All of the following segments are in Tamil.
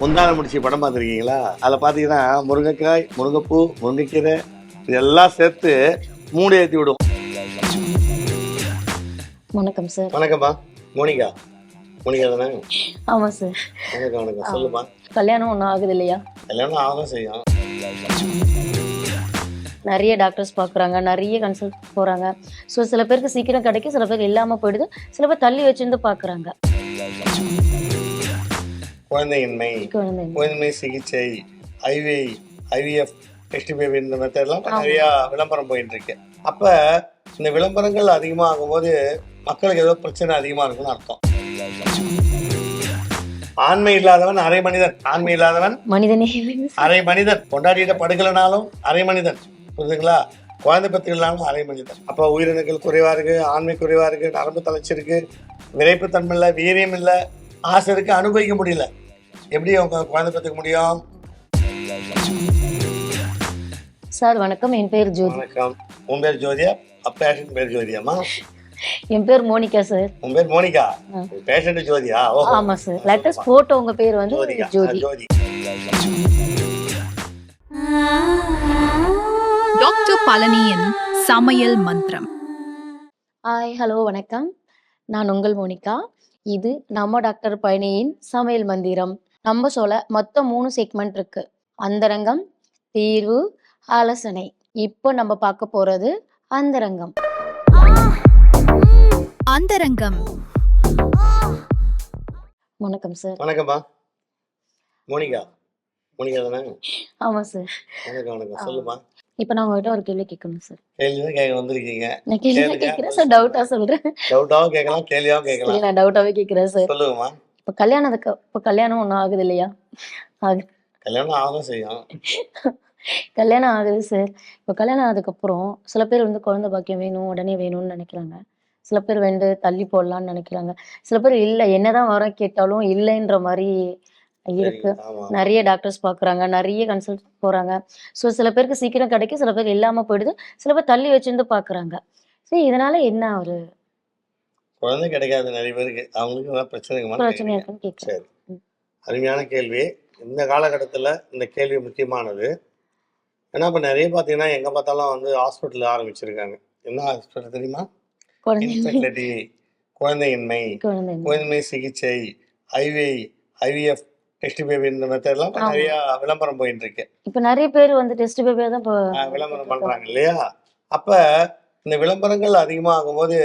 முந்தான முடிச்சு படம் பார்த்துருக்கீங்களா? அதில் பார்த்தீங்கன்னா முருங்கைக்காய் முருங்கைப்பூ முருங்கைக்கீரை இதெல்லாம் சேர்த்து மூணு ஏற்றி விடும் வணக்கம் சார். வணக்கம்மா. மோனிகா. மோனிகா தானே? ஆமாம் சார். வணக்கம் வணக்கம். சொல்லுமா கல்யாணம் ஒன்றும் ஆகுது இல்லையா? கல்யாணம் ஆகும் செய்யும். நிறைய டாக்டர்ஸ் பார்க்குறாங்க நிறைய கன்சல்ட் போகிறாங்க ஸோ சில பேருக்கு சீக்கிரம் கிடைக்கும் சில பேர் இல்லாமல் போயிடுது. சில பேர் தள்ளி வச்சிருந்து பார்க்குறாங்க. குழந்தையின்மை குழந்தை குழந்தை சிகிச்சை ஐவி ஐவிஎஃப் டெஸ்ட் பேபி இந்த மெத்தட்லாம் நிறைய விளம்பரம் போயிட்டு இருக்கு அப்ப இந்த விளம்பரங்கள் அதிகமாக ஆகும்போது மக்களுக்கு ஏதோ பிரச்சனை அதிகமா இருக்குன்னு அர்த்தம். ஆண்மை இல்லாதவன் அரை மனிதன். ஆண்மை இல்லாதவன் மனிதனே. அரை மனிதன். கொண்டாடிட்ட படுக்கலனாலும் அரை மனிதன். புரியுதுங்களா? குழந்தை பத்திரிகளாலும் அரை மனிதன். அப்போ உயிரினங்கள் குறைவா இருக்கு ஆண்மை குறைவா இருக்கு நரம்பு தளர்ச்சி இருக்கு விரைப்புத்தன்மை இல்லை வீரியம் இல்லை ஆசை இருக்கு அனுபவிக்க முடியல. எப்படி அவங்க குழந்தை பத்துக்க முடியும்? சார் வணக்கம். என் பேர் ஜோதி. வணக்கம். உன் பேர் ஜோதியா பேஷண்ட் பேர் ஜோதியாம்மா? என் பேர் மோனிகா சார். உன் பேர் மோனிகா? பேஷண்ட் ஜோதியா? ஓ ஆமாம் சார். லேட்டஸ்ட் ஃபோட்டோ உங்கள் பேர் வந்து ஜோதி. ஜோதி. டாக்டர் பழனியின் சமையல் மந்திரம். ஹாய் ஹலோ வணக்கம். நான் உங்கள் மோனிகா. இது நம்ம டாக்டர் பழனியின் சமையல் மந்திரம். நம்ம சொல்ல மொத்தம் மூணு செக்மெண்ட் இருக்கு. அந்தரங்கம் தீர்வு ஆலோசனை. இப்போ நம்ம பார்க்க போறது அந்தரங்கம். அந்தரங்கம். வணக்கம் சார் வணக்கம்மா மோனிகா. மோனிகா தானே? ஆமாம் சார் வணக்கம் வணக்கம். சொல்லுமா இப்போ நான் உங்ககிட்ட ஒரு கேள்வி கேட்கணும் சார் கேள்வி தான் கேட்க வந்திருக்கீங்க. நான் கேள்வி. கேட்குறேன். சார் டவுட்டாக சொல்கிறேன் டவுட்டாவும் கேட்கலாம் கேள்வியாவும் கேட்கலாம். நான் டவுட்டாகவே கேட்குறேன் சார் சொல்லுங்கம்மா. இப்போ கல்யாணத்துக்கு இப்போ கல்யாணம் ஒன்றும் ஆகுது இல்லையா? ஆகுது கல்யாணம் ஆகும் செய்யும். கல்யாணம் ஆகுது சார் இப்போ கல்யாணம் ஆனதுக்கப்புறம் சில பேர் வந்து குழந்தை பாக்கியம் வேணும் உடனே வேணும்னு நினைக்கிறாங்க. சில பேர் வந்து தள்ளி போடலாம்னு நினைக்கிறாங்க. சில பேர் இல்லை என்னதான் வரம் கேட்டாலும் இல்லைன்ற மாதிரி இருக்கு. நிறைய டாக்டர்ஸ் பார்க்குறாங்க நிறைய கன்சல்ட் போகிறாங்க ஸோ சில பேருக்கு சீக்கிரம் கிடைக்கும் சில பேர் இல்லாமல் போயிடுது. சில பேர் தள்ளி வச்சிருந்து பார்க்குறாங்க சரி இதனால என்ன ஒரு குழந்தை கிடைக்காது நிறைய பேருக்கு. அவங்களுக்கு பிரச்சனை சரி. அருமையான கேள்வி. இந்த காலகட்டத்தில் இந்த கேள்வி முக்கியமானது. ஏன்னா இப்போ நிறைய பார்த்தீங்கன்னா எங்கே பார்த்தாலும் வந்து ஹாஸ்பிட்டல் ஆரம்பிச்சிருக்காங்க. என்ன ஹாஸ்பிட்டல் தெரியுமா? இன்ஃபெர்டிலிட்டி குழந்தையின்மை குழந்தை குழந்தை சிகிச்சை ஐவி ஐவிஎஃப் டெஸ்ட் பேபி இந்த மெத்தட்லாம் இப்போ. நிறைய விளம்பரம் போயிட்டு இருக்கு இப்போ நிறைய பேர் வந்து டெஸ்ட் பேபியாக தான் இப்போ விளம்பரம் பண்றாங்க இல்லையா? அப்ப இந்த விளம்பரங்கள் அதிகமாகும் போது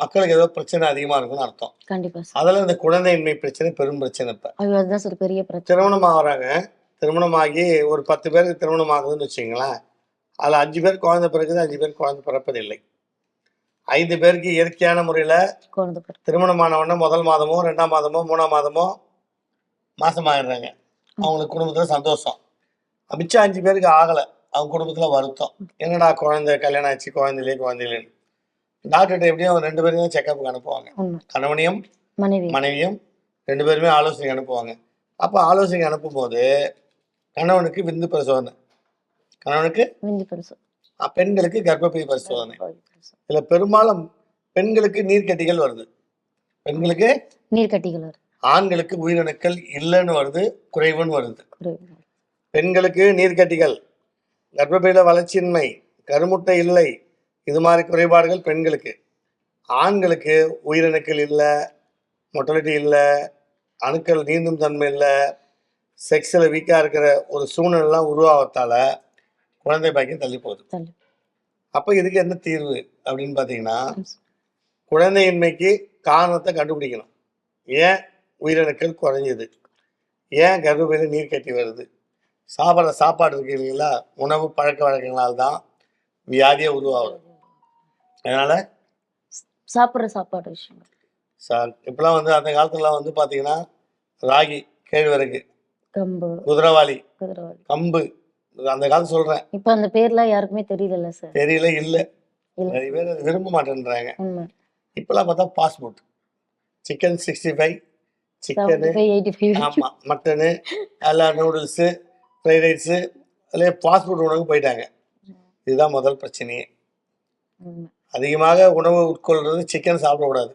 மக்களுக்கு ஏதோ பிரச்சனை அதிகமா இருக்குன்னு அர்த்தம். கண்டிப்பா சார். அதுல இந்த குழந்தையின்மை பிரச்சனை பெரும் பிரச்சனை இப்ப. அதுதான் சார் பெரிய பிரச்சனை. திருமணம் ஆகுறாங்க. திருமணமாகி ஒரு பத்து பேருக்கு திருமணம் ஆகுதுன்னு வச்சுங்களேன். அதுல அஞ்சு பேர் குழந்தை பிறகுது அஞ்சு பேர் குழந்தை பிறப்பதில்லை. ஐந்து பேருக்கு இயற்கையான முறையில பிறகு திருமணமான உடனே முதல் மாதமோ ரெண்டாம் மாதமோ மூணாம் மாதமோ மாசமாயிடுறாங்க. அவங்களுக்கு குடும்பத்துல சந்தோஷம். மிச்சம் அஞ்சு பேருக்கு ஆகல. அவங்க குடும்பத்துல வருத்தம். என்னடா குழந்தை கல்யாணம் ஆச்சு குழந்தையிலே குழந்தையிலேன்னு டாக்டர்கிட்ட எப்படியும் ரெண்டு பேரும் தான் செக்கப்புக்கு அனுப்புவாங்க. கணவனையும் மனைவி. மனைவியும் ரெண்டு பேருமே ஆலோசனை அனுப்புவாங்க. அப்போ ஆலோசனை அனுப்பும்போது கணவனுக்கு விந்து பரிசோதனை. கணவனுக்கு பெண்களுக்கு கர்ப்பப்பை பரிசோதனை. இதுல பெரும்பாலும் பெண்களுக்கு நீர்க்கட்டிகள் வருது. பெண்களுக்கு நீர்க்கட்டிகள் வருது. ஆண்களுக்கு உயிரணுக்கள் இல்லைன்னு வருது குறைவுன்னு வருது. பெண்களுக்கு நீர்க்கட்டிகள் கர்ப்பப்பையில வளர்ச்சியின்மை கருமுட்டை இல்லை இது மாதிரி குறைபாடுகள் பெண்களுக்கு. ஆண்களுக்கு உயிரணுக்கள் இல்லை மொட்டலிட்டி இல்லை அணுக்கள் நீந்தும் தன்மை இல்லை செக்ஸில் வீக்காக இருக்கிற ஒரு சூழ்நிலைலாம் உருவாகத்தால குழந்தை பாக்கியம் தள்ளி போகுது. அப்போ இதுக்கு என்ன தீர்வு அப்படின்னு பார்த்தீங்கன்னா குழந்தையின்மைக்கு காரணத்தை கண்டுபிடிக்கணும். ஏன்? உயிரணுக்கள் குறைஞ்சுது ஏன் கர்ப்பப்பையில் நீர் கட்டி வருது? சாப்பிட்ற சாப்பாடு இருக்கு இல்லைங்களா? உணவு பழக்க வழக்கங்களால் தான் வியாதியே உருவாகுது. அதனால் சாப்பிடுற சாப்பாடு விஷயம் சா இப்போலாம் வந்து அந்த காலத்துலலாம் வந்து பார்த்தீங்கன்னா ராகி கேழ்வரகு கம்பு குதிரவாளி கம்பு. அந்த காலத்து சொல்கிறேன் இப்போ அந்த பேர்லாம் யாருக்குமே தெரியல சார். தெரியல இல்லை. நிறைய பேர் விரும்ப மாட்டேன்றாங்க. உண்மை. இப்போலாம் பார்த்தா food chicken sixty five chicken ஆமாம் மட்டனு எல்லா நூடுல்ஸு ஃப்ரைட் ரைஸு அதிலே ஃபாஸ்ட் ஃபுட் உணவுக்கு போயிட்டாங்க. இதுதான் முதல் பிரச்சனையே. அதிகமாக உணவு உட்கொள்றது சிக்கன் சாப்பிடக்கூடாது.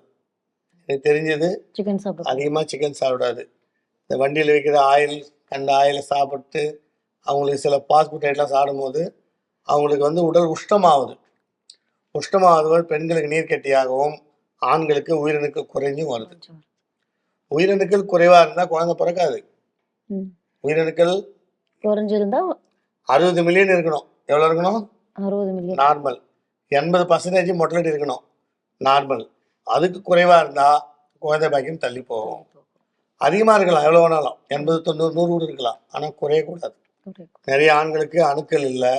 எனக்கு தெரிஞ்சது சிக்கன் சாப்பிடுவோம் அதிகமாக சிக்கன் சாப்பிடாது. இந்த வண்டியில் வைக்கிற ஆயில் கண்ட ஆயிலை சாப்பிட்டு அவங்களுக்கு சில பாஸ்போர்ட் ஐட்டெலாம் சாப்பிடும்போது அவங்களுக்கு வந்து உடல் உஷ்ணமாகுது. உஷ்ணமாகுது பெண்களுக்கு நீர்க்கட்டியாகவும் ஆண்களுக்கு உயிரணுக்கள் குறைஞ்சும் வருது. உயிரணுக்கள் குறைவாக இருந்தால் குழந்தை பிறக்காது. உயிரணுக்கள் குறைஞ்சிருந்தா அறுபது மில்லியன் இருக்கணும். எவ்வளோ இருக்கணும்? அறுபது மில்லியன் நார்மல் எண்பது பர்சன்டேஜ் மொட்டலிட்டி இருக்கணும். நார்மல் அதுக்கு குறைவாக இருந்தால் குழந்தை பாக்கியம் தள்ளி போகும். அதிகமாக இருக்கலாம் எவ்வளோ வேணாலும். எண்பது தொண்ணூறு நூறு கூட இருக்கலாம். ஆனால் குறையக்கூடாது. நிறைய ஆண்களுக்கு அணுக்கள் இல்லை.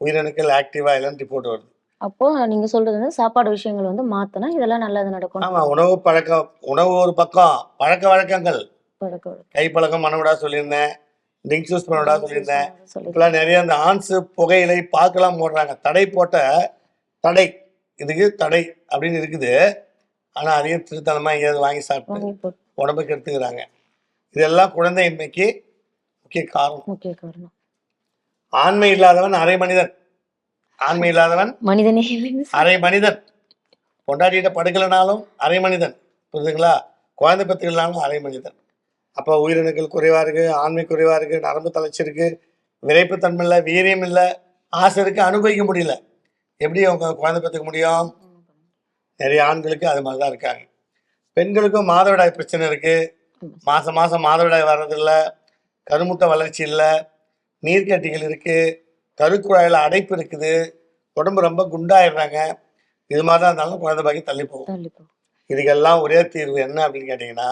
உயிரணுக்கள் ஆக்டிவாக இல்லைன்னு ரிப்போர்ட் வருது. அப்போ நீங்க சொல்றது வந்து சாப்பாடு விஷயங்கள் வந்து மாத்தினா இதெல்லாம் நல்லது நடக்கும். ஆமாம் உணவு பழக்கம் உணவு ஒரு பக்கம். பழக்க வழக்கங்கள். கை பழக்கம் பண்ண விடா சொல்லியிருந்தேன். ட்ரிங்க்ஸ் யூஸ் பண்ண விடா சொல்லியிருந்தேன். சொல்லி இப்பெல்லாம் நிறைய அந்த ஆன்ஸு புகையிலை பார்க்கலாம் போடுறாங்க. தடை போட்ட தடை. இதுக்கு தடை அப்படின்னு இருக்குது. ஆனால் அதையும் திருத்தனமாக எங்கேயாவது வாங்கி சாப்பிட்டு உடம்புக்கு எடுத்துக்கிறாங்க. இதெல்லாம் குழந்தையின்மைக்கு முக்கிய காரணம். முக்கிய காரணம். ஆண்மை இல்லாதவன் அரை மனிதன். ஆண்மை இல்லாதவன் மனிதனே. அரை மனிதன். பொண்டாட்டிகிட்ட படுக்கலைனாலும் அரை மனிதன். புரியுதுங்களா குழந்தை பெற்றுக்கலாலும் அரை மனிதன். அப்போ உயிரணுக்கள் குறைவாக இருக்குது ஆண்மை குறைவாக இருக்குது நரம்பு தளர்ச்சிருக்கு விரைப்புத்தன்மை இல்லை வீரியம் இல்லை ஆசை இருக்கு அனுபவிக்க முடியல. எப்படி அவங்க குழந்தை பெற்றுக்க முடியும்? நிறைய ஆண்களுக்கு அது மாதிரி தான் இருக்காங்க. பெண்களுக்கும் மாதவிடாய் பிரச்சனை இருக்குது மாதம் மாதம் மாதவிடாய் வர்றதில்ல. கருமுட்டை வளர்ச்சி இல்லை. நீர்க்கட்டிகள் இருக்குது கருக்குழாயில் அடைப்பு இருக்குது. உடம்பு ரொம்ப குண்டாயிடுறாங்க. இது மாதிரி தான் இருந்தாலும் குழந்தை பாக்கி தள்ளி போகும். இதுக்கெல்லாம் ஒரே தீர்வு என்ன அப்படின்னு கேட்டிங்கன்னா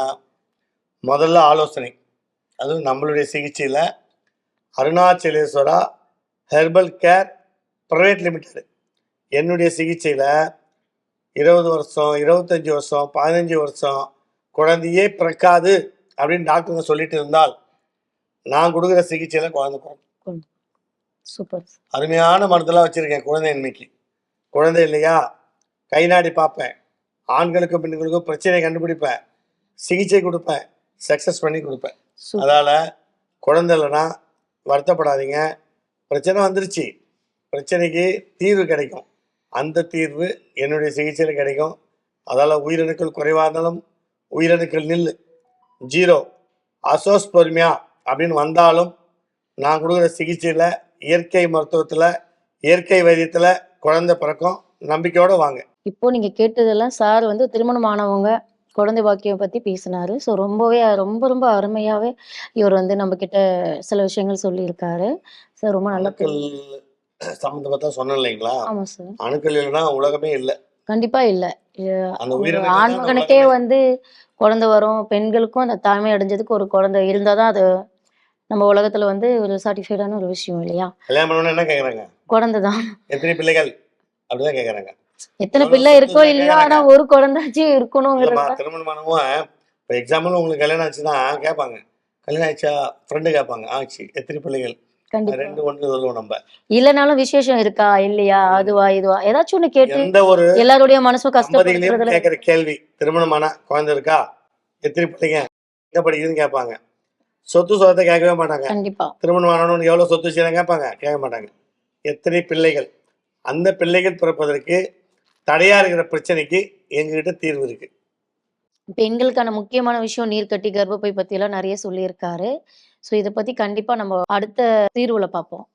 முதல்ல ஆலோசனை. அதுவும் நம்மளுடைய சிகிச்சையில். Arunachaleswara herbal care private limited. என்னுடைய சிகிச்சையில் இருபது வருஷம் இருபத்தஞ்சி வருஷம் பதினஞ்சு வருஷம் குழந்தையே பிறக்காது அப்படின்னு டாக்டருங்க சொல்லிட்டு இருந்தால் நான் கொடுக்குற சிகிச்சையில் குழந்தை பிறக்கும். சூப்பர். அருமையான மருந்தெல்லாம் வச்சுருக்கேன் குழந்தையின்மைக்கு குழந்தை இல்லையா? கை நாடி பார்ப்பேன். ஆண்களுக்கும் பெண்களுக்கும் பிரச்சனையை கண்டுபிடிப்பேன். சிகிச்சை கொடுப்பேன். சக்ஸஸ் பண்ணி கொடுப்பேன். அதால் குழந்தை இல்லைன்னா வருத்தப்படாதீங்க. பிரச்சனை வந்துருச்சு. பிரச்சனைக்கு தீர்வு கிடைக்கும். அந்த தீர்வு என்னுடைய சிகிச்சையில் கிடைக்கும். அதால் உயிரணுக்கள் குறைவாக இருந்தாலும் உயிரணுக்கள் நில்லு. ஜீரோ. அசோஸ்பொர்மியா அப்படின்னு வந்தாலும் நான் கொடுக்குற சிகிச்சையில் இயற்கை மருத்துவத்தில் இயற்கை வைத்தியத்தில் குழந்தை பிறக்கும். நம்பிக்கையோடு வாங்க. இப்போ நீங்க கேட்டதெல்லாம் சார் வந்து திருமணம் ஆனவங்க குழந்தை பாக்கியம் பத்தி பேசினாரு. ஸோ ரொம்பவே ரொம்ப ரொம்ப அருமையாவே இவர் வந்து நம்ம கிட்ட சில விஷயங்கள் சொல்லியிருக்காரு. சார் ரொம்ப நல்ல அணுக்கள் சொன்னேன் இல்லைங்களா? ஆமா சார். அணுக்கள் இல்லைன்னா உலகமே இல்லை. கண்டிப்பா இல்ல. அந்த உயிரினங்கள் தான் ஆண்மகனுக்கே. வந்து குழந்தை வரும் பெண்களுக்கும் அந்த தாய்மை அடைஞ்சதுக்கு ஒரு குழந்தை இருந்தாதான் அது நம்ம உலகத்துல வந்து ஒரு சாட்டிஸ்ஃபைடான ஒரு விஷயம் இல்லையா? கல்யாணம் என்ன கேட்குறாங்க குழந்தை தான் எத்தனை பிள்ளைகள்? அப்படிதான் கேட்குறாங்க எத்தனை பிள்ளை இருக்கோ இல்லையோ ஆனா கேக்குறாங்க. ஒரு குழந்தைச்சும் இருக்கணுங்கிறது தான். திருமணமானவங்க இப்போ எக்ஸாம்பிள் உங்களுக்கு கல்யாணம் ஆச்சுன்னா கேட்பாங்க. கல்யாணம் ஆச்சா ஃப்ரெண்டு கேட்பாங்க. ஆச்சு. எத்தனை பிள்ளைகள்? ரெண்டு ஒன்று சொல்லுவோம் நம்ம. இல்லைனாலும் விசேஷம் இருக்கா? இல்லையா? அதுவா இதுவா? ஏதாச்சும் ஒண்ணு கேட்டு எந்த ஒரு எல்லாருடைய மனசும் கஷ்டப்படுறதுல கேட்குற கேள்வி திருமணமான குழந்தை இருக்கா? எத்தனை பிள்ளைங்க? எங்க படிக்குதுன்னு கேட்பாங்க. சொத்து சொத்தை கேட்கவே மாட்டாங்க. கண்டிப்பா. திருமணம் ஆனவனு எவ்வளோ சொத்து வச்சுருந்தா கேட்பாங்க? கேட்க மாட்டாங்க. எத்தனை பிள்ளைகள்? அந்த பிள்ளைகள் பிறப்பதற்கு தடையா இருக்கிற பிரச்சனைக்கு எங்ககிட்ட தீர்வு இருக்கு. பெண்களுக்கான முக்கியமான விஷயம் நீர்க்கட்டி கர்ப்பப்பை பத்தி எல்லாம் நிறைய சொல்லியிருக்காரு. ஸோ இதை பத்தி கண்டிப்பா நம்ம அடுத்த தீர்வுல பார்ப்போம்.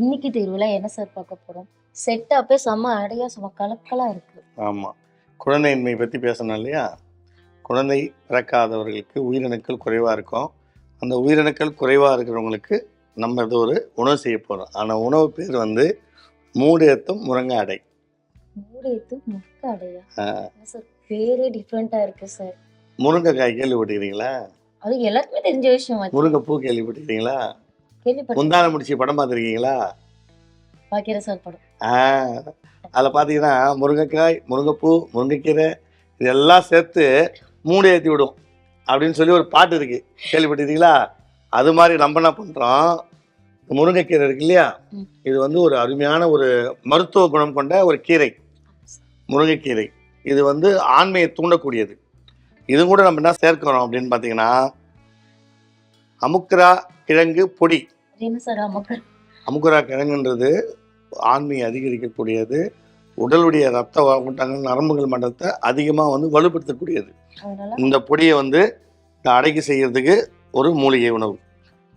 இன்னைக்கு தீர்வுல என்ன சார் பார்க்க போறோம்? செட்டப்பே செம்ம அடையா செம்ம கலக்கலா இருக்கு. ஆமாம் குழந்தையின்மை பற்றி பேசணும் இல்லையா? குழந்தை பிறக்காதவர்களுக்கு உயிரணுக்கள் குறைவாக இருக்கும். அந்த உயிரணுக்கள் குறைவாக இருக்கிறவங்களுக்கு நம்ம இது ஒரு உணவு செய்ய போகிறோம் ஆனால் உணவு பேர் வந்து மூடேத்தும் முருங்கை அடை. முருங்கைக்காய் கேள்விப்பட்டிருக்கீங்களா? அது எல்லாருக்குமே தெரிஞ்ச விஷயம் அது. முருங்கைப்பூ கேள்விப்பட்டிருக்கீங்களா? கேள்விப்பட்டு முந்தான முடிச்சு படம் பார்த்துருக்கீங்களா? பாக்கிற சார் படம். ஆ. அதில் பார்த்தீங்கன்னா முருங்கைக்காய் முருங்கைப்பூ முருங்கைக்கீரை இதெல்லாம் சேர்த்து மூடு ஏற்றி விடும் அப்படின்னு சொல்லி ஒரு பாட்டு இருக்கு. கேள்விப்பட்டிருக்கீங்களா? அது மாதிரி நம்ம என்ன பண்ணுறோம் முருங்கைக்கீரை இருக்கு இல்லையா. இது வந்து ஒரு அருமையான ஒரு மருத்துவ குணம் கொண்ட ஒரு கீரை. முருங்கைக்கீரை. இது வந்து ஆண்மையை தூண்டக்கூடியது. இது கூட நம்ம என்ன சேர்க்கிறோம் அப்படின்னு பார்த்தீங்கன்னா அமுக்ரா கிழங்கு பொடி. அமுக்குரா கிழங்குன்றது ஆண்மையை அதிகரிக்கக்கூடியது. உடலுடைய ரத்த ஓட்டங்கள் நரம்புகள் மண்டலத்தை அதிகமாக வந்து வலுப்படுத்தக்கூடியது. இந்த பொடியை வந்து இந்த அடைக்கு செய்கிறதுக்கு ஒரு மூலிகை உணவு.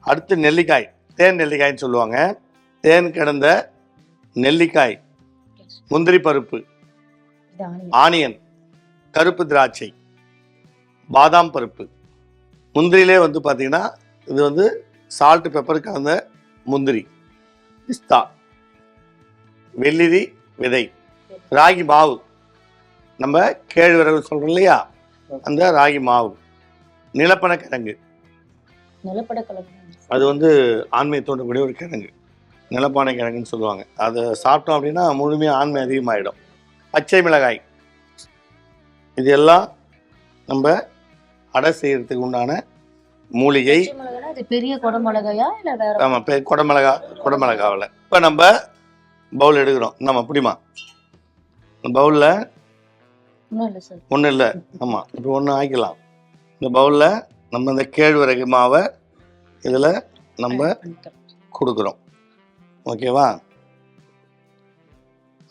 அடுத்து நெல்லிக்காய் தேன் நெல்லிக்காய்ன்னு சொல்லுவாங்க. தேன் கிடந்த நெல்லிக்காய் முந்திரி பருப்பு ஆனியன். கருப்பு திராட்சை பாதாம் பருப்பு. முந்திரியிலே வந்து பார்த்தீங்கன்னா இது வந்து சால்ட் பெப்பர் கலந்த முந்திரி பிஸ்தா வெள்ளிரி விதை. ராகி மாவு. நம்ம கேழ்வரகு சொல்கிறோம் இல்லையா? அந்த ராகி மாவு. நிலப்பன கிழங்கு அது வந்து ஆண்மையை தூண்டக்கூடிய ஒரு கிழங்கு. நிலப்பானை கிழங்குன்னு சொல்லுவாங்க. அதை சாப்பிட்டோம் அப்படின்னா முழுமையாக ஆண்மை அதிகமாகிடும் பச்சை மிளகாய். இது எல்லாம் நம்ம அடை செய்யறதுக்கு உண்டான மூலிகை. பெரிய குடமிளகாயா இல்ல பே குடமிளகா குடமிளகாவில். இப்போ நம்ம பவுல் எடுக்கிறோம். நம்ம பிடிமா? பவுலில்? ஒன்றும் இல்லை இல்லை. ஆமாம் இப்போ ஒன்று ஆக்கிக்கலாம் இந்த பவுலில் நம்ம இந்த கேழ்வரகு மாவை இதில் நம்ம கொடுக்குறோம். ஓகேவா?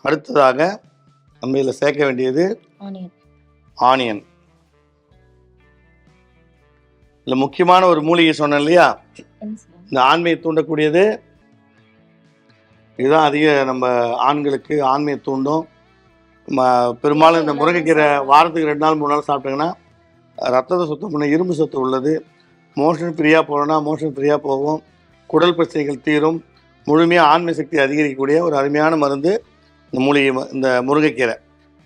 அடுத்ததாக நம்ம இதில் சேர்க்க வேண்டியது ஆனியன். இதில் முக்கியமான ஒரு மூலிகை சொன்னேன் இல்லையா? இந்த ஆண்மையை தூண்டக்கூடியது. இதுதான் அதிக நம்ம ஆண்களுக்கு ஆண்மையை தூண்டும். பெரும்பாலும் இந்த முருங்கைக்கீரை வாரத்துக்கு ரெண்டு நாள் மூணு நாள் சாப்பிட்டிங்கன்னா ரத்தத்தை சுத்தம் பண்ண இரும்பு சத்து உள்ளது. மோஷன் ஃப்ரீயாக போகணும்னா மோஷன் ஃப்ரீயாக போகும். குடல் பிரச்சனைகள் தீரும். முழுமையாக ஆன்மீக சக்தி அதிகரிக்கக்கூடிய ஒரு அருமையான மருந்து இந்த மூலிகை ம- இந்த முருங்கைக்கீரை.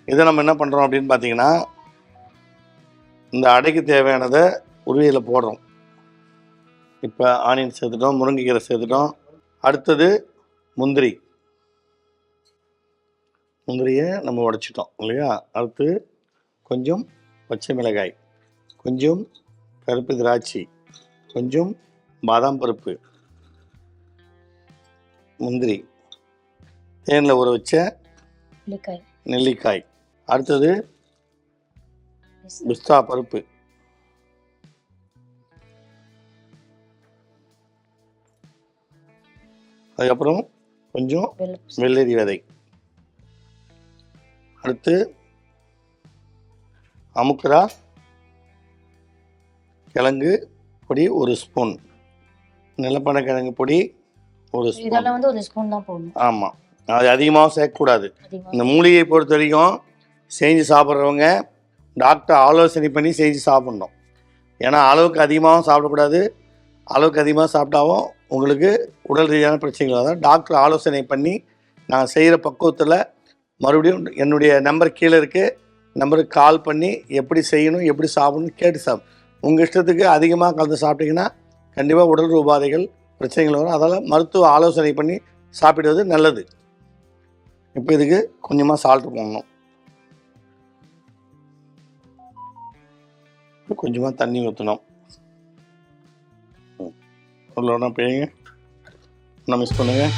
இதை நம்ம என்ன பண்ணுறோம் அப்படின்னு பார்த்தீங்கன்னா இந்த அடைக்கு தேவையானதை உருவியில் போடுறோம். இப்போ ஆனியன் சேர்த்துட்டோம் முருங்கைக்கீரை சேர்த்துட்டோம். அடுத்தது முந்திரி. முந்திரியை நம்ம உடைச்சிட்டோம் இல்லையா? அடுத்து கொஞ்சம் பச்சை மிளகாய் கொஞ்சம் கருப்பு திராட்சை கொஞ்சம் பாதாம் பருப்பு முந்திரி தேனில் ஊற வச்ச நெல்லிக்காய். நெல்லிக்காய். அடுத்தது பிஸ்தா பருப்பு. அதுக்கப்புறம் கொஞ்சம் வெள்ளை வெள்ளரி விதை. அடுத்து அமுக்குரா கிழங்கு பொடி ஒரு ஸ்பூன். நிலப்பனை கிழங்கு பொடி ஒரு ஸ்பூன். இதெல்லாம் வந்து ஒரு ஸ்பூன் தான் போடணும். ஆமாம் அது அதிகமாக சேர்க்கக்கூடாது. இந்த மூலிகையை பொறுத்த வரைக்கும் செஞ்சு சாப்பிட்றவங்க டாக்டர் ஆலோசனை பண்ணி செஞ்சு சாப்பிட்ணும். ஏன்னா அளவுக்கு அதிகமாகவும் சாப்பிடக்கூடாது. அளவுக்கு அதிகமாக சாப்பிட்டாவும் உங்களுக்கு உடல் ரீதியான பிரச்சனைகள் வரும் டாக்டர் ஆலோசனை பண்ணி நான் செய்கிற பக்குவத்தில் மறுபடியும் என்னுடைய நம்பர் கீழே இருக்குது நம்பருக்கு கால் பண்ணி எப்படி செய்யணும் எப்படி சாப்பிடணும் கேட்டு சாப்பிடும் உங்கள் இஷ்டத்துக்கு அதிகமாக கலந்து சாப்பிட்டீங்கன்னா கண்டிப்பாக உடல் உபாதைகள் பிரச்சனைகள் வரும். அதால் மருத்துவ ஆலோசனை பண்ணி சாப்பிடுவது நல்லது. இப்போ இதுக்கு கொஞ்சமாக சால்ட் போடணும். கொஞ்சமாக தண்ணி ஊற்றணும் உள்ள பேயுங்க நான் மிஸ் பண்ணுங்கள்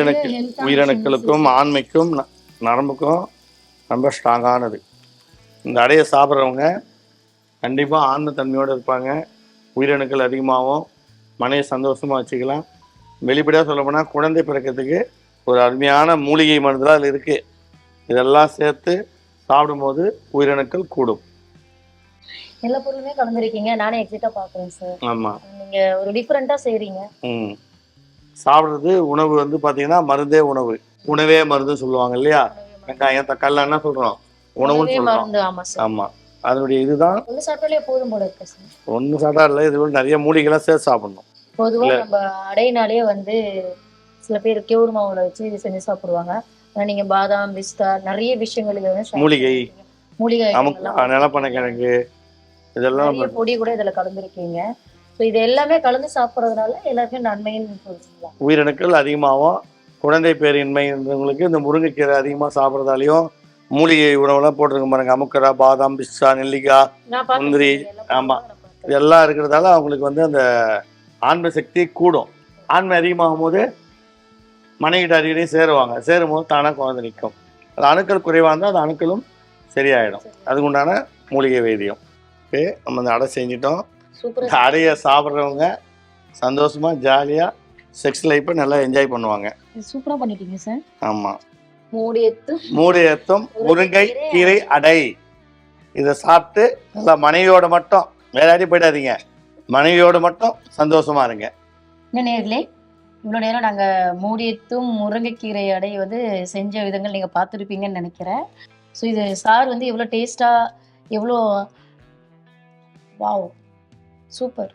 உயிரணுக்கு உயிரணுக்களுக்கும் ஆண்மைக்கும் நரம்புக்கும் ரொம்ப ஸ்ட்ராங்கானது இந்த அடையை சாப்பிட்றவங்க கண்டிப்பாக ஆன்ம தன்மையோடு இருப்பாங்க. உயிரணுக்கள் அதிகமாகும் மனையை சந்தோஷமாக வச்சுக்கலாம். வெளிப்படையாக சொல்லப்போனால் குழந்தை பிறக்கிறதுக்கு ஒரு அருமையான மூலிகை மருந்துலாம் அதில் இருக்குது இதெல்லாம் சேர்த்து சாப்பிடும்போது உயிரணுக்கள் கூடும். எல்லா பொருளுமே கலந்துருக்கீங்க. நானே எக்ஸிட்டா பாக்குறேன் சார் ஆமாம் நீங்க ஒரு டிஃபரெண்டா செய்றீங்க. ம். சாப்பிட்றது உணவு வந்து பார்த்தீங்கன்னா மருந்தே உணவு. உணவே மருந்து சொல்லுவாங்க இல்லையா? வெங்காயம் தக்காளி என்ன சொல்கிறோம் உணவுன்னு உணவே சொல்கிறோம் ஆமாம் அதனுடைய இதுதான் ஒண்ணு சாப்பிட்டாலே போதும் போல இருக்கு ஒன்று சாப்பிட்டா இல்லை இது நிறைய மூலிகைலாம் சேர்த்து சாப்பிடணும். பொதுவா இல்ல. நம்ம அடையினாலே வந்து சில பேர் கேவுரு மாவுல வச்சு இது செஞ்சு சாப்பிடுவாங்க. ஆனா நீங்க பாதாம் பிஸ்தா நிறைய விஷயங்கள் வந்து மூலிகை. மூலிகை நிலப்பனை கிழங்கு இதெல்லாம் பொடி கூட இதுல கலந்துருக்கீங்க. ஸோ இது எல்லாமே கலந்து சாப்பிடுறதுனால எல்லாருக்குமே நன்மைன்னு உயிரணுக்கள் அதிகமாகும். குழந்தை பேரின்மைன்றவங்களுக்கு இந்த முருங்கைக்கீரை அதிகமாக சாப்பிட்றதாலையும் மூலிகை உணவுலாம் போட்டிருக்க பாருங்க. அமுக்கரா பாதாம் பிஸ்தா நெல்லிக்காய். முந்திரி, எல்லா ஆமா. பொருளும் நான் பார்த்திருக்கேன். இதெல்லாம் இருக்கிறதால அவங்களுக்கு வந்து அந்த ஆண்மை சக்தி கூடும். ஆண்மை அதிகமாகும் போது மனைவிட்ட அடிக்கடி சேருவாங்க. சேரும்போது தானாக குழந்தை நிற்கும். அது அணுக்கள் குறைவாக இருந்தால் அது அணுக்களும் சரியாயிடும். அதுக்கு உண்டான மூலிகை வைத்தியம். ஓகே நம்ம இந்த அடை செஞ்சிட்டோம். சூப்பரா அடையை சாப்பிட்றவங்க சந்தோஷமாக ஜாலியாக செக்ஸ் லைஃப்பை நல்லா என்ஜாய் பண்ணுவாங்க. சூப்பரா பண்ணிட்டீங்க சார் ஆமாம் மூடி எடுத்து மூடு ஏத்தம் முருங்கை கீரை அடை. இதை சாப்பிட்டு நல்லா மனைவியோட மட்டும் வேலையாடி போயிடாதீங்க. மனைவியோட மட்டும் சந்தோஷமா இருங்க. நேர்களே இவ்வளோ நேரம் நாங்கள் மூடியத்தும் முருங்கைக்கீரை அடை வந்து செஞ்ச விதங்கள் நீங்கள் பார்த்துருப்பீங்கன்னு நினைக்கிறேன். ஸோ இது சார் வந்து எவ்வளோ டேஸ்ட்டாக எவ்வளோ வாவ் சூப்பர்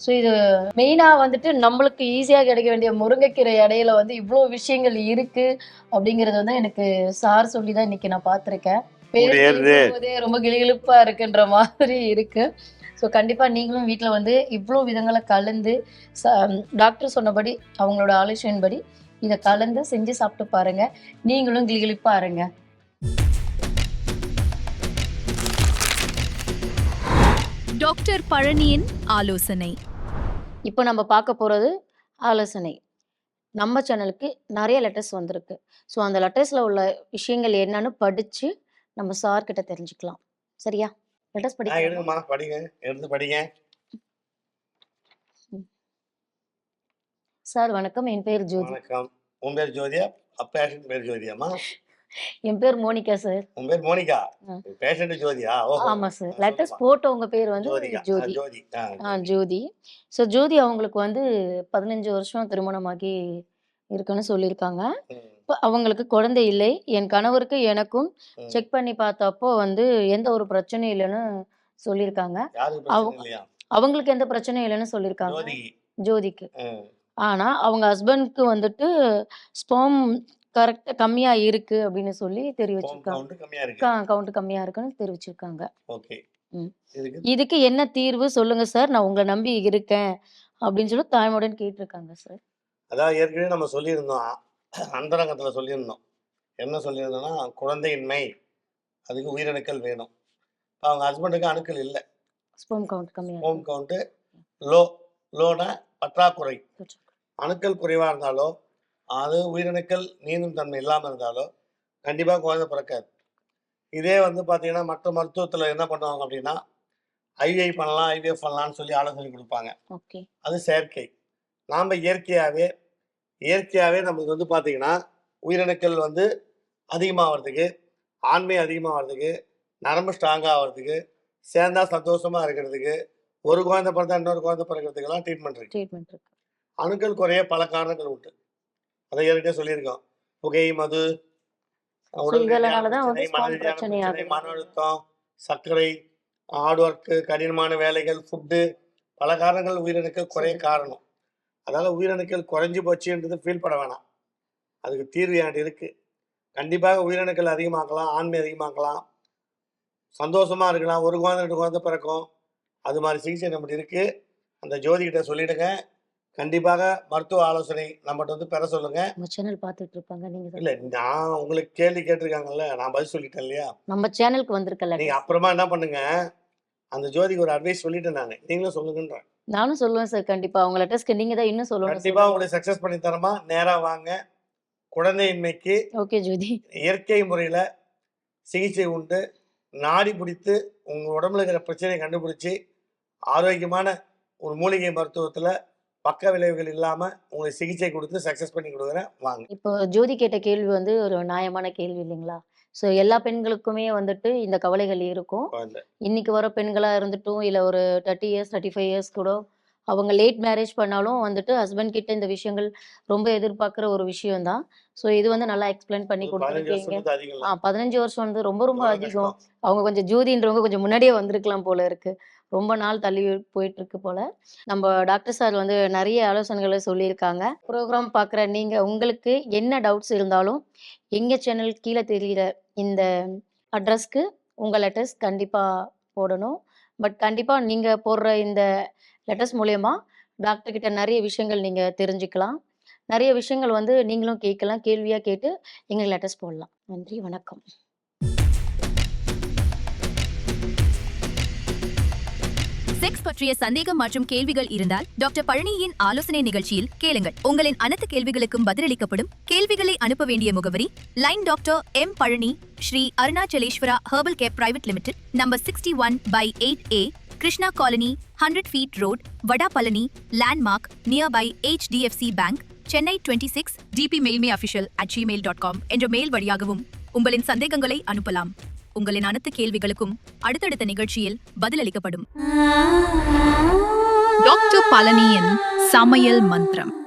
ஸோ இது மெயினாக வந்துட்டு நம்மளுக்கு ஈஸியாக கிடைக்க வேண்டிய முருங்கைக்கீரை இடையில வந்து இவ்வளோ விஷயங்கள் இருக்கு அப்படிங்கிறது வந்து எனக்கு சார் சொல்லி தான் இன்னைக்கு நான் பார்த்துருக்கேன். ரொம்ப கிளிகிழிப்பா இருக்குன்ற மாதிரி இருக்கு. ஸோ கண்டிப்பாக நீங்களும் வீட்டில் வந்து இவ்வளோ விதங்களை கலந்து டாக்டர் சொன்னபடி அவங்களோட ஆலோசனையின்படி இதை கலந்து செஞ்சு சாப்பிட்டு பாருங்க. நீங்களும் கிளிகிழிப்பா இருங்க. டாக்டர் பழனியின் ஆலோசனை. இப்போ நம்ம பார்க்க போகிறது ஆலோசனை. நம்ம சேனலுக்கு நிறைய லெட்டர்ஸ் வந்திருக்கு. ஸோ அந்த லெட்டர்ஸில் உள்ள விஷயங்கள் என்னன்னு படித்து நம்ம சார் கிட்ட தெரிஞ்சுக்கலாம். சரியா? லெட்டர்ஸ் எடுங்கம்மா. படிங்க. எடுத்து படிங்க. சார் வணக்கம். என் பேர் ஜோதி. வணக்கம். உன் பேர் ஜோதியா? பேஷண்ட் பேர் ஜோதியாம்மா? என் பேர் மோனிகா சார் உன் பேர் மோனிகா. பேஷண்ட் ஜோதியா? ஆமாம் சார் ஆ, லெட்டர்ஸ் சொல்லுப்பா. போட்டவங்க பேர் வந்து ஜோதி. ஜோதி. ஆ, ஜோதி. ஸோ ஜோதி அவங்களுக்கு வந்து பதினஞ்சு வருஷம் திருமணமாகி இருக்குன்னு சொல்லியிருக்காங்க. இப்போ அவங்களுக்கு குழந்தை இல்லை. என் கணவருக்கு எனக்கும். செக் பண்ணி பார்த்தப்போ வந்து எந்த ஒரு பிரச்சனையும் இல்லைன்னு சொல்லியிருக்காங்க. அவங்களுக்கு எந்த பிரச்சனையும் இல்லைன்னு சொல்லியிருக்காங்க. ஜோதி ஜோதிக்கு. ஆனா அவங்க ஹஸ்பண்ட்க்கு வந்துட்டு ஸ்போம் கரெக்ட் கம்மியா இருக்கு அப்படின்னு சொல்லி தெரிவிச்சிருக்காங்க. கவுண்ட் கம்மியா இருக்குன்னு தெரிவிச்சிருக்காங்க. இதுக்கு என்ன தீர்வு சொல்லுங்க சார்? நான் உங்களை நம்பி இருக்கேன் அப்படின்னு சொல்லி தாய்மொழின்னு கேட்டிருக்காங்க சார். அதான் ஏற்கனவே நம்ம சொல்லியிருந்தோம். அந்தரங்கத்தில் சொல்லியிருந்தோம். என்ன சொல்லியிருந்தோம்னா குழந்தையின்மை அதுக்கு உயிரணுக்கள் வேணும். இப்ப அவங்க ஹஸ்பண்டுக்கு அணுக்கள் இல்லை. ஸ்போம் கவுண்ட் கம்மியா ஹோம் கவுண்ட்டு லோ லோனா பற்றாக்குறை. அணுக்கள் குறைவாக இருந்தாலோ அது உயிரணுக்கள் நீந்தும் தன்மை இல்லாமல் இருந்தாலோ கண்டிப்பாக குழந்தை பிறக்காது. இதே வந்து பார்த்தீங்கன்னா மற்ற மருத்துவத்தில் என்ன பண்ணுவாங்க அப்படின்னா ஐவிஐ பண்ணலாம் ஐவிஎஃப் பண்ணலாம்னு சொல்லி ஆலோசனை கொடுப்பாங்க. ஓகே. அது செயற்கை. நாம் இயற்கையாகவே இயற்கையாகவே நமக்கு வந்து பார்த்தீங்கன்னா உயிரணுக்கள் வந்து அதிகமாகிறதுக்கு ஆண்மை அதிகமாகிறதுக்கு நரம்பு ஸ்ட்ராங் ஆகிறதுக்கு சேர்ந்தா சந்தோஷமாக இருக்கிறதுக்கு ஒரு குழந்தை பிறந்தா இன்னொரு குழந்தை பிறக்கிறதுக்கெல்லாம் ட்ரீட்மெண்ட் இருக்கு. அணுக்கள் குறைய பல காரணங்கள் உண்டு. அதை ஏற்கனவே சொல்லியிருக்கோம் புகை மது. மன அழுத்தம் சர்க்கரை ஹார்ட் ஒர்க்கு கடினமான வேலைகள் ஃபுட்டு பல காரணங்கள் உயிரணுக்கள் குறைய. காரணம். அதனால உயிரணுக்கள் குறைஞ்சு போச்சுன்றது ஃபீல் பண்ண வேணாம். அதுக்கு தீர்வு என்கிட்ட இருக்கு. கண்டிப்பாக உயிரணுக்கள் அதிகமாக்கலாம் ஆண்மை அதிகமாக்கலாம் சந்தோஷமா இருக்கலாம். ஒரு குழந்தை ரெண்டு குழந்தை பிறக்கும். அது மாதிரி சிகிச்சை நம்மகிட்ட இருக்கு. அந்த ஜோதிகிட்ட சொல்லிடுங்க. கண்டிப்பாக மருத்துவ ஆலோசனை நம்மகிட்ட வந்து பெற சொல்லுங்க. உங்க சேனல் பார்த்துட்டு இருப்பாங்க நீங்க. இல்ல நான் உங்களுக்கு கேள்வி கேட்டிருக்காங்கல்ல நான் பதில் சொல்லிட்டேன் இல்லையா? நம்ம சேனலுக்கு வந்திருக்கல. நீங்க அப்புறமா என்ன பண்ணுங்க அந்த ஜோதிக்கு ஒரு அட்வைஸ் சொல்லிட்டேன் நான். நீங்களும் சொல்லுங்கன்றேன். நானும் சொல்லுவேன் சார் கண்டிப்பா. உங்க லெட்டர்ஸ்க்கு நீங்க தான் இன்னும் சொல்லணும் கண்டிப்பா உங்களை சக்சஸ் பண்ணி தரமா நேரா வாங்க. குழந்தையின்மைக்கு ஓகே ஜோதி. இயற்கை முறையில சிகிச்சை உண்டு. நாடி பிடித்து உங்க உடம்புல இருக்கிற பிரச்சனையை கண்டுபிடிச்சி ஆரோக்கியமான ஒரு மூலிகை மருத்துவத்துல பக்க விளைவுகள் இல்லாம உங்களுக்கு சிகிச்சை கொடுத்து சக்சஸ் பண்ணி கொடுக்குறேன். வாங்க. இப்போ ஜோதி கேட்ட கேள்வி வந்து ஒரு நியாயமான கேள்வி இல்லைங்களா? ஸோ எல்லா பெண்களுக்குமே வந்துட்டு இந்த கவலைகள் இருக்கும். இன்னைக்கு வர பெண்களா இருந்துட்டும் இல்ல ஒரு thirty years thirty five years கூட அவங்க லேட் மேரேஜ் பண்ணாலும் வந்துட்டு ஹஸ்பண்ட் கிட்ட இந்த விஷயங்கள் ரொம்ப எதிர்பார்க்குற ஒரு விஷயம் தான் ஸோ இது வந்து நல்லா எக்ஸ்பிளைன் பண்ணி கொடுத்துருக்கீங்க. ஆ பதினஞ்சு வருஷம் வந்து ரொம்ப ரொம்ப அதிகம். அவங்க கொஞ்சம் ஜோதின்றவங்க கொஞ்சம் முன்னாடியே வந்திருக்கலாம் போல இருக்கு. ரொம்ப நாள் தள்ளி போயிட்டு இருக்கு போல. நம்ம டாக்டர் சார் வந்து நிறைய ஆலோசனைகளை சொல்லியிருக்காங்க. ப்ரோக்ராம் பார்க்குற நீங்க உங்களுக்கு என்ன டவுட்ஸ் இருந்தாலும் எங்க சேனல் கீழே தெரியிற இந்த அட்ரஸ்க்கு உங்கள் லெட்டர்ஸ் கண்டிப்பாக போடணும். பட் கண்டிப்பாக நீங்கள் போடுற இந்த லெட்டர்ஸ் மூலயமா டாக்டர்கிட்ட நிறைய விஷயங்கள் நீங்கள் தெரிஞ்சுக்கலாம். நிறைய விஷயங்கள் வந்து நீங்களும் கேட்கலாம். கேள்வியாக கேட்டு எங்களுக்கு லெட்டர்ஸ் போடலாம். நன்றி வணக்கம். செக்ஸ் பற்றிய சந்தேகம் மற்றும் கேள்விகள் இருந்தால் டாக்டர் பழனியின் ஆலோசனை நிகழ்ச்சியில் கேளுங்கள். உங்களின் அனைத்து கேள்விகளுக்கும் பதிலளிக்கப்படும் கேள்விகளை அனுப்ப வேண்டிய முகவரி line doctor M Palani Sri Arunachaleswara herbal care private limited number sixty one by eight A Krishna colony hundred feet road Vadapalani landmark nearby by bank Chennai twenty six DB mail me official at Gmail dot com என்ற மெயில் வழியாகவும் உங்களின் சந்தேகங்களை அனுப்பலாம். உங்களின் அனைத்து கேள்விகளுக்கும் அடுத்தடுத்த நிகழ்ச்சியில் பதிலளிக்கப்படும். டாக்டர் பழனியின் சமையல் மந்திரம்.